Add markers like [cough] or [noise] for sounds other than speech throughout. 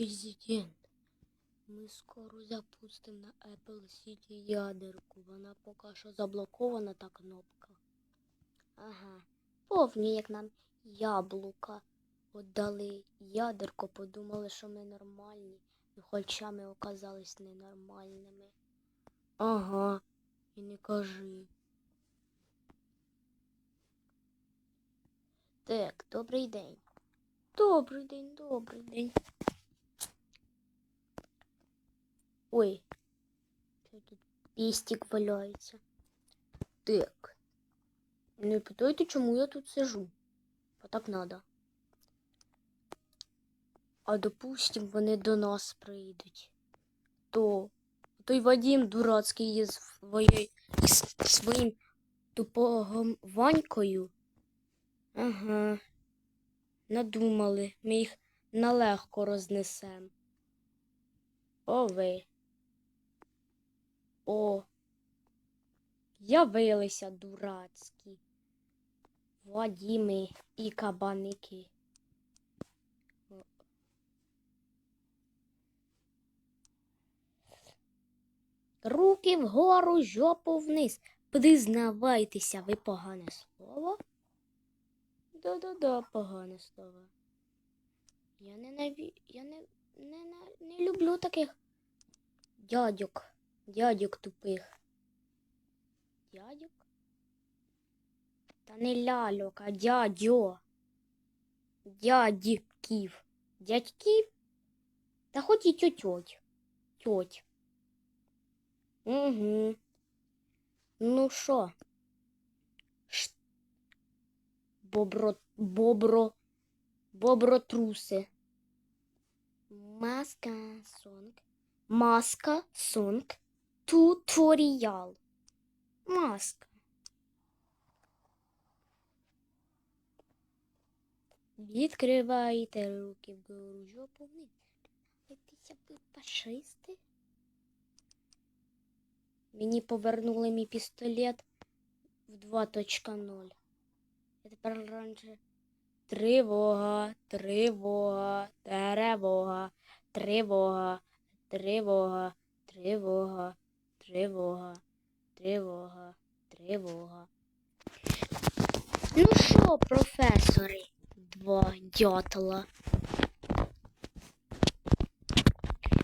Президент, ми скоро запустимо на Apple City ядерку. Вона поки що заблокована та кнопка. Ага. Повні, як нам яблука отдали ядерко, подумали, що ми нормальні, і хоча ми оказались ненормальними. Ага, і не кажи. Так, добрий день. Добрий день, добрий день. Ой, тут пістик валяється. Так. Не питайте, чому я тут сижу. Бо так надо. А допустим, вони до нас прийдуть. То той Вадим дурацький із своєю своїм тупогом Ванькою. Ага. Надумали, ми їх налегко рознесем. О ви. О. Явилися дурацькі. Вадіми і кабаники. Руки вгору, жопу вниз. Признавайтеся, ви погане слово. Да-да-да, погане слово. Я не наві... Я не, не, не, люблю таких дядьок. Дядьок тупих. Дядьок? Та не ляльок, а дядьо. Дядьків. Дядьків? Та хоч і тьоть. Тьоть. Угу. Ну що? Ш... Бобро... Бобро... Бобротруси. Маска сонг. Маска сонг. Туторіал. Маска. Відкривайте руки вгору жопу. Ви фашисти. Мені повернули мій пістолет в 2.0. Я тепер раніше тривога, тривога, тривога, тривога, тривога, тривога, тривога, тривога, тривога. Ну що, професори, два дятла?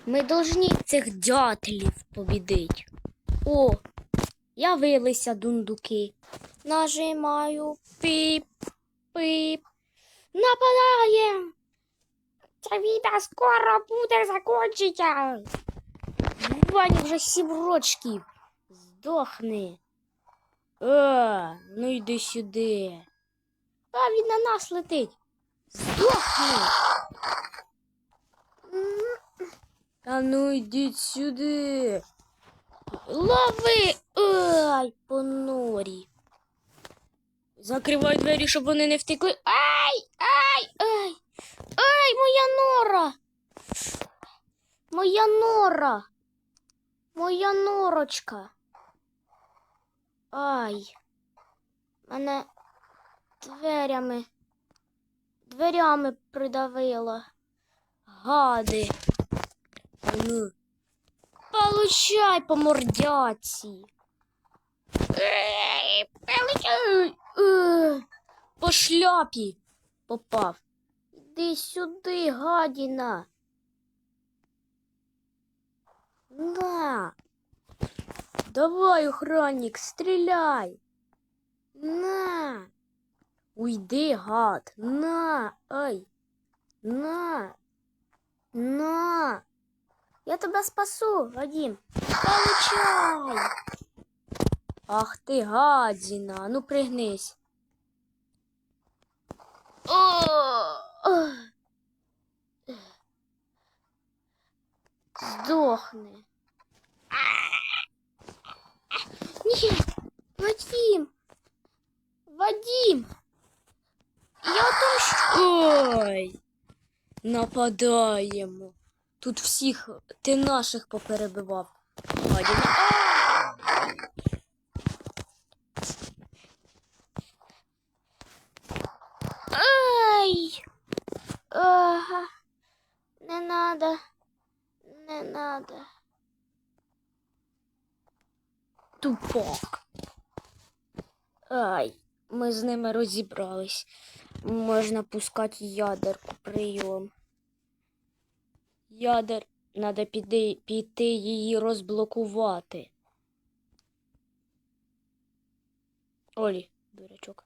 Ми должні цих дятлів побідить. О, явилися дундуки. Нажимаю піп, піп. Нападаєм. Ця війна скоро буде закінчиться. Ваня вже сім рочків. Здохни. Е, ну йди сюди. А він на нас летить. Здохни. М, Та ну йдіть сюди. Лови! Ай, по норі. Закривай двері, щоб вони не втекли. Ай! Ай! Ай! Ай, моя нора! Моя нора! Моя норочка. Ай. Мене дверями. Дверями придавило. Гади. Получай по мордяці. Е, По шляпі попав. Іди сюди, гадіна. На. Давай, охранник, стріляй. На. Уйди, гад. На. Ай. На. На. Я тебе спасу, Вадим. Получай. Ах ти, гадіна. Ну пригнись. Здохни. Ні, Вадим. Вадим. Я отомщу. Ой. Нападаємо. Тут всіх ти наших поперебивав. Гадіна. Ай! Ага. Не надо. Не надо. Тупок. Ай, ми з ними розібрались. Можна пускати ядерку прийом. Ядер, надо піди, піти її розблокувати. Олі, дурачок.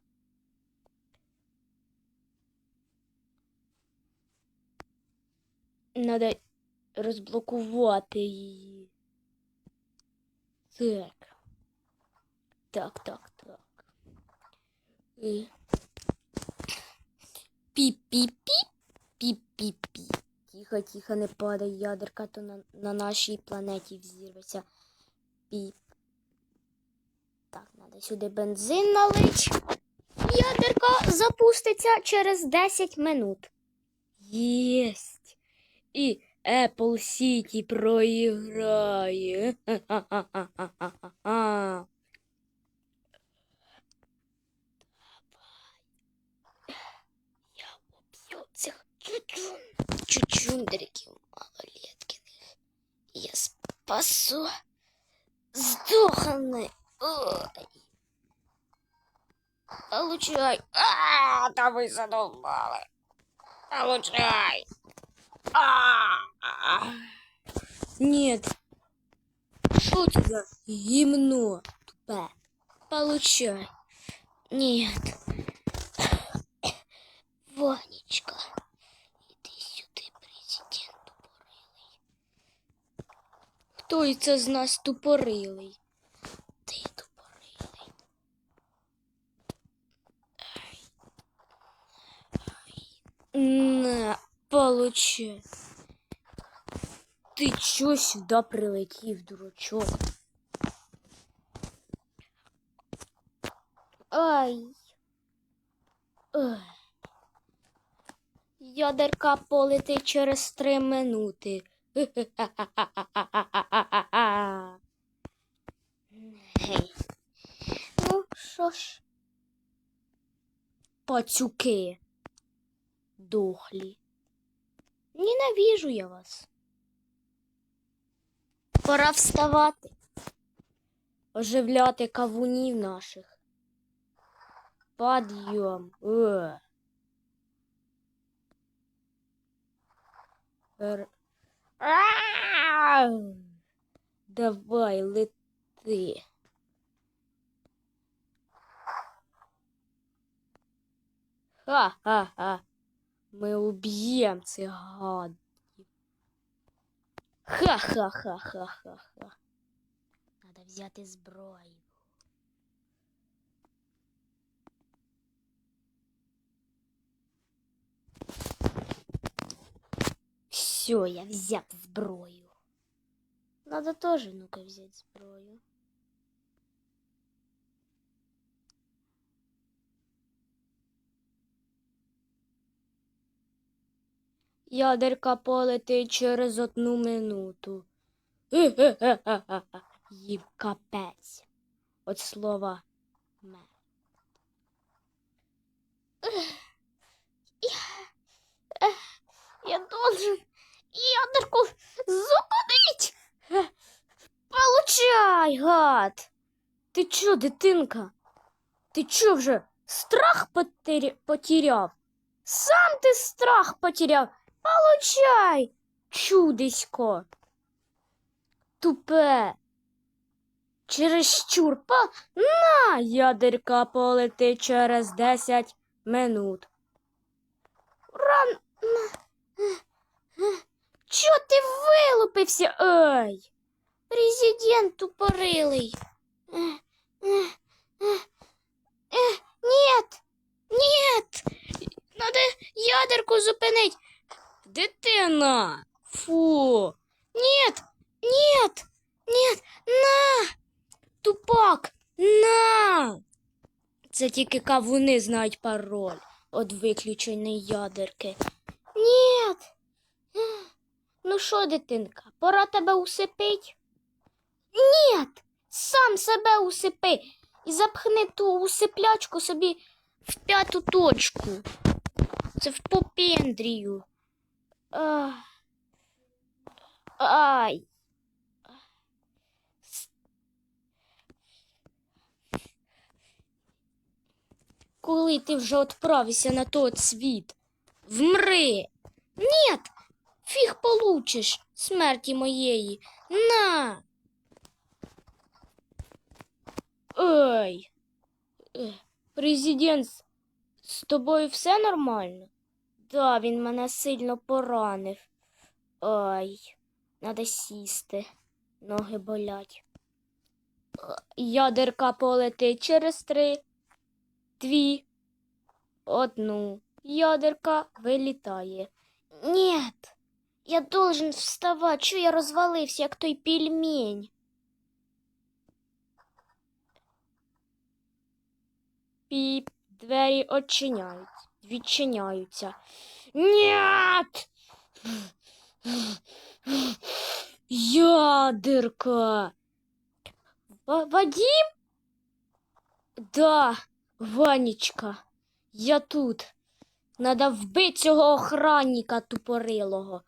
Надо розблокувати її. Так. Так, так, так. Пі-пі-пі. Пі-пі-пі. Тихо, тихо, не падай, ядерка, то на, на нашій планеті взірветься. Піп. Так, треба сюди бензин налить. Ядерка запуститься через 10 минут. Єсть. І Apple City проіграє. Ха-ха-ха-ха-ха-ха. Я убью цих чучун, чучундриків малолеткиних. Я спасу. Здохни. Ой. Получай. А, та ви задовбали. Получай. А. Нет. Что это за гимно тупе? Получай. Нет. Ванечка, іди сюди, президент тупорилий. Хто це з нас тупорилий? Ти тупорилий. На, получай. Ти чо сюди прилетів, дурачок? Ай. Ой. Ядерка полетить через три минути. Гей. Ну, що ж, пацюки дохлі. Ненавижу я вас. Пора вставати. Оживляти кавунів наших. Подйом. Е. Давай, лети. Ха-ха-ха. Ми уб'єм цих гадів. Ха-ха-ха-ха-ха-ха. Надо взяти зброю. Все, я взяв зброю. Надо тоже, ну-ка, взять зброю. Ядерка полетить через одну минуту. [laughs] Їм капець. От слова ме. [laughs] Я должен ядерку зупинить. Получай, гад. Ти чо, дитинка? Ти чо вже страх потері- потеряв? Сам ти страх потеряв. Получай, чудисько. Тупе. Чересчур па на ядерка полетить через 10 минут. Ран. Чо ти вилупився? Ай! Президент тупорилий. Нет! Нет! Надо ядерку зупинить. Дитина! Фу! Нет! Нет! Нет! На! Тупак! На! Це тільки кавуни знають пароль від виключеної ядерки. Ну що, дитинка, пора тебе усипить? Нет! Сам себе усипи і запхни ту усиплячку собі в п'яту точку. Це в попендрію. Ай. Коли ти вже відправишся на той світ? Вмри. Нет, фіг получиш смерті моєї. На. Ой. Е, Президент, з- тобою все нормально? Да, він мене сильно поранив. Ой, надо сісти. Ноги болять. Е, Ядерка полетить через три, дві, одну. Ядерка вилітає. Нет, я должен вставати. Чого я розвалився, як той пельмень? Піп, двері очиняються, відчиняються. Нет! Ядерка! Ва- Вадим? Да, Ванечка, я тут. Надо вбити цього охранника тупорилого.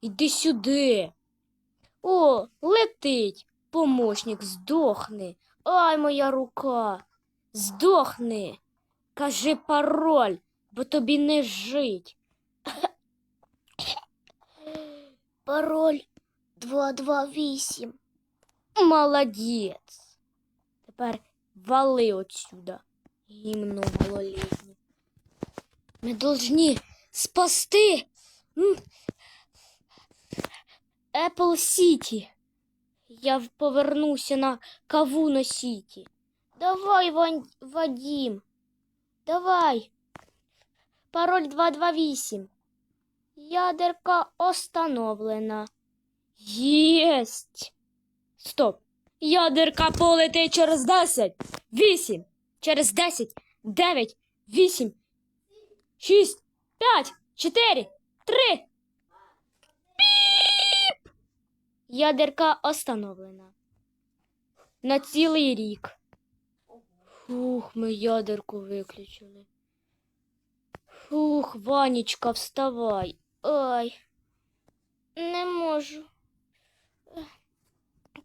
Іди сюди. О, летить. Помощник, здохни. Ай, моя рука. Здохни. Кажи пароль, бо тобі не жить. [coughs] Пароль 228. Молодець. Тепер вали отсюда. Гімно малолітнє. Ми должны спасти Apple City. Я повернуся на Кавуно Сіті. Давай, Вань, Вадим. Давай. Пароль 228. Ядерка остановлена. Єсть. Стоп. Ядерка полетить через 10, 8, через 10, 9, 8, 6, 5, 4, 3. Піп! Ядерка остановлена. На цілий рік. Фух, ми ядерку виключили. Фух, Ванечка, вставай. Ай. Не можу.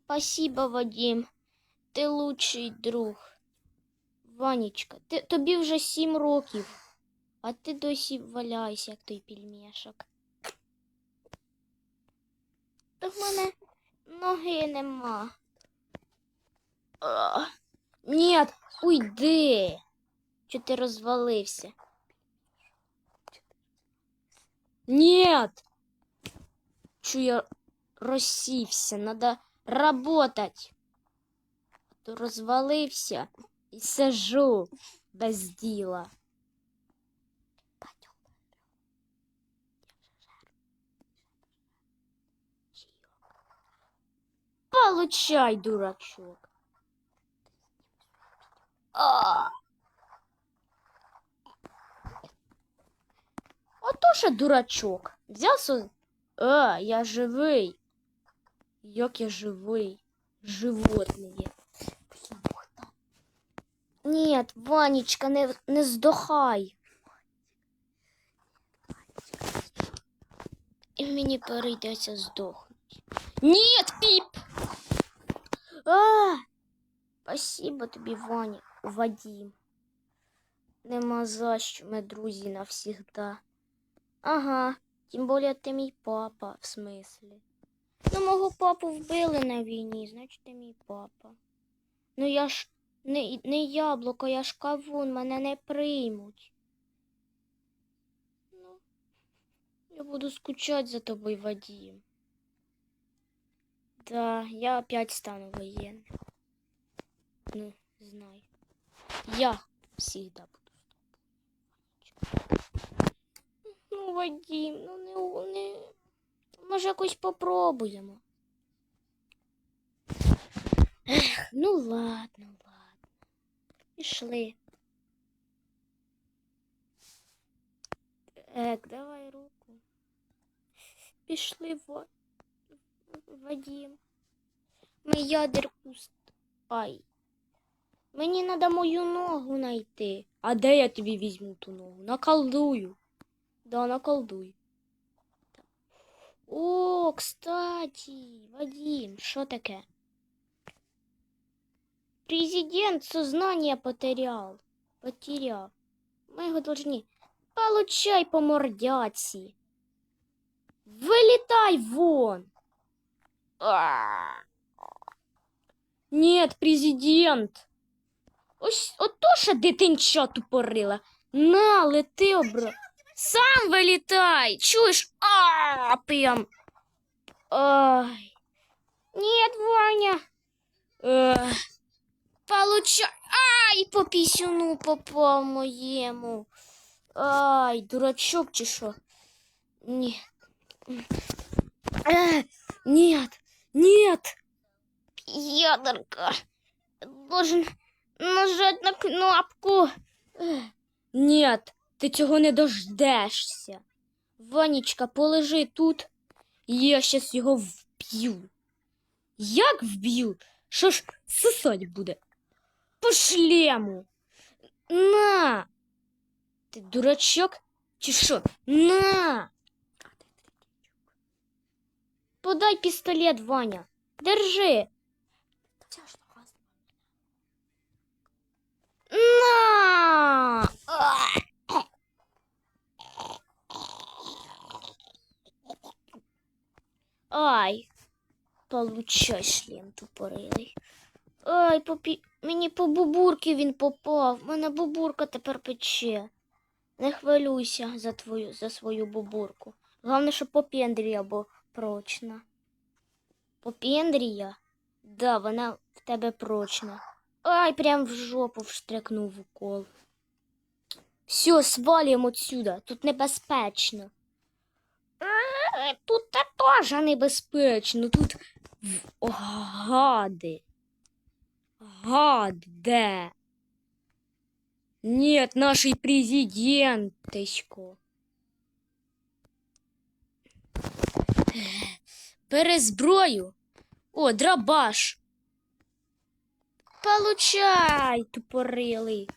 Спасибо, Вадим. Ти лучший друг. Ванечка, ти, тобі вже сім років, а ти досі валяєшся, як той пельмешок. Та в мене ноги нема. А, ні, уйди. Чи ти розвалився? Нет! Чу я розсівся, надо работать. То розвалився і сижу без діла. Получай, дурачок. А! Ото ще дурачок. Взявся. А, я живий. Як я живий. Животне. Нет, Ванечка, не, не здохай. І мені прийдеться здохнути. Нет, піп! А! Спасибо тобі, Ваня, Вадим. Нема за що ми друзі навсігда. Ага, тим більше ти мій папа, в смислі. Ну, мого папу вбили на війні, значить ти мій папа. Ну я ж не, не яблуко, я ж кавун, мене не приймуть. Ну, я буду скучати за тобою, Вадим. Да, я опять стану военным. Ну, знай. Я всегда буду. Ну, Вадим, ну не, не... Може, якось попробуємо. Ех, ну ладно, ладно. Пішли. Ек, давай руку. Пішли, Ва- Вадим. Ми ядерку. ст- Ай. Мені треба мою ногу знайти. А де я тобі візьму ту ногу? Наколдую. Да, наколдуй. О, кстати, Вадим, що таке? Президент сознание потерял. Потерял. Мы его должны... Получай по мордяці. Вылетай вон. Нет, президент. Ось ото ще дитинча тупорила. На, лети обра. Сам вилітай. Чуєш? А, прям. Ай. Нет, Ваня. Эх. Получай. Ай, по пісюну попав моєму. Ай, дурачок чи що? Ні. Э, нет, нет. Ядерка. Должен нажать на кнопку. Нет, ти цього не дождешся. Ванечка, полежи тут. Я щас його вб'ю. Як вб'ю? Що ж сосать буде? По шлему. На. Ти дурачок? Чи що? На. Подай пістолет, Ваня. Держи. На! Ай, получай шлем тупорилий. Ай, попі... мені по бубурки він попав. Мене бубурка тепер пече. Не хвилюйся за твою, за свою бубурку. Головне, щоб попендрія бо прочна. Попендрія? Да, вона в тебе прочна. Ай, прям в жопу встрякнув укол. Все, свалюємо отсюда. Тут небезпечно. Тут та теж небезпечно. Тут О, гади. Гад, де? Нет, наш президенточко. Бери зброю. О, драбаш. Получай, тупорилий.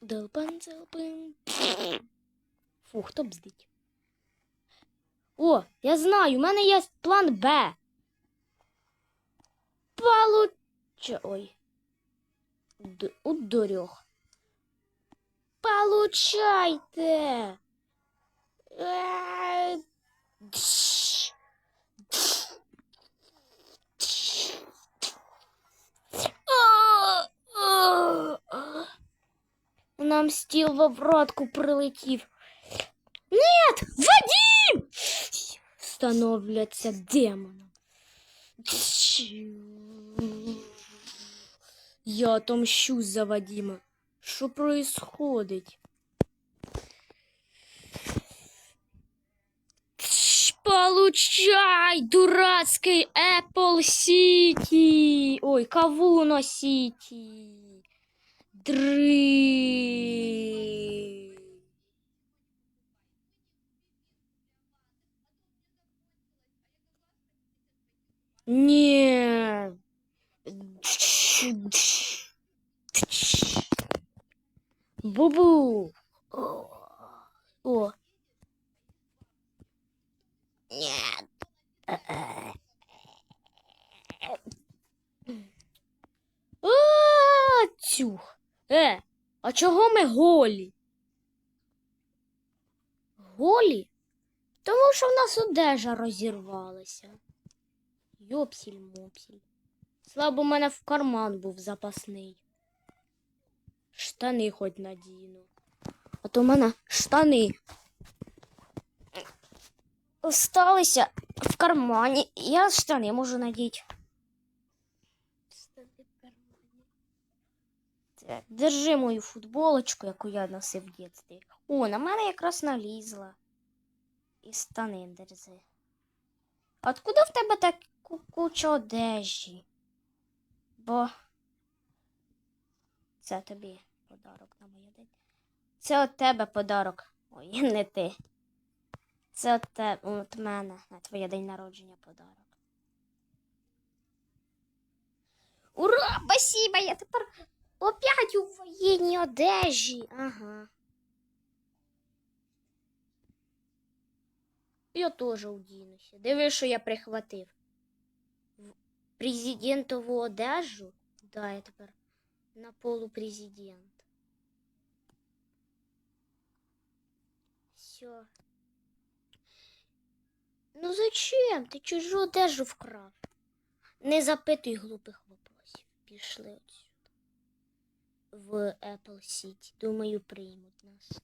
Долбан, долбан. Фу, хто бздить? О, я знаю, у мене є план Б. Получа... Ой. Д... Удорьох. Получайте. Нам стіл в обратку прилетів. Нет, Вадим! Становляться демоном. Я отомщу за Вадима. Що происходить? Получай, дурацкий Apple City. Ой, Кавуно Сити. Дры. Не. Бубу. О. О. Нет. А, Тюх. Е, а чого ми голі? Голі? Тому що в нас одежа розірвалася. Йопсіль-мопсіль. Слабо в мене в карман був запасний. Штани хоч надіну. А то в мене штани осталися в кармані. Я штани можу надіти. Штани в кармані. Так, держи мою футболочку, яку я носив в дитинстві. О, на мене якраз налізла. І штани держи. А Откуда в тебе так куча одежі? Бо це тобі подарок на моє день. Це от тебе подарок. Ой, [laughs] не ти. Це от тебе, от мене на твоє день народження подарок. Ура! Спасибо! Я тепер опять у воєнній одежі. Ага. Я теж одінуся. Диви, що я прихватив. Президентову одежу. Да, я тепер на полупрезидент. Все. Ну зачем? Ти чужу одежу вкрав? Не запитуй глупих вопросів. Пішли отсюда. В Apple City. Думаю, приймуть нас.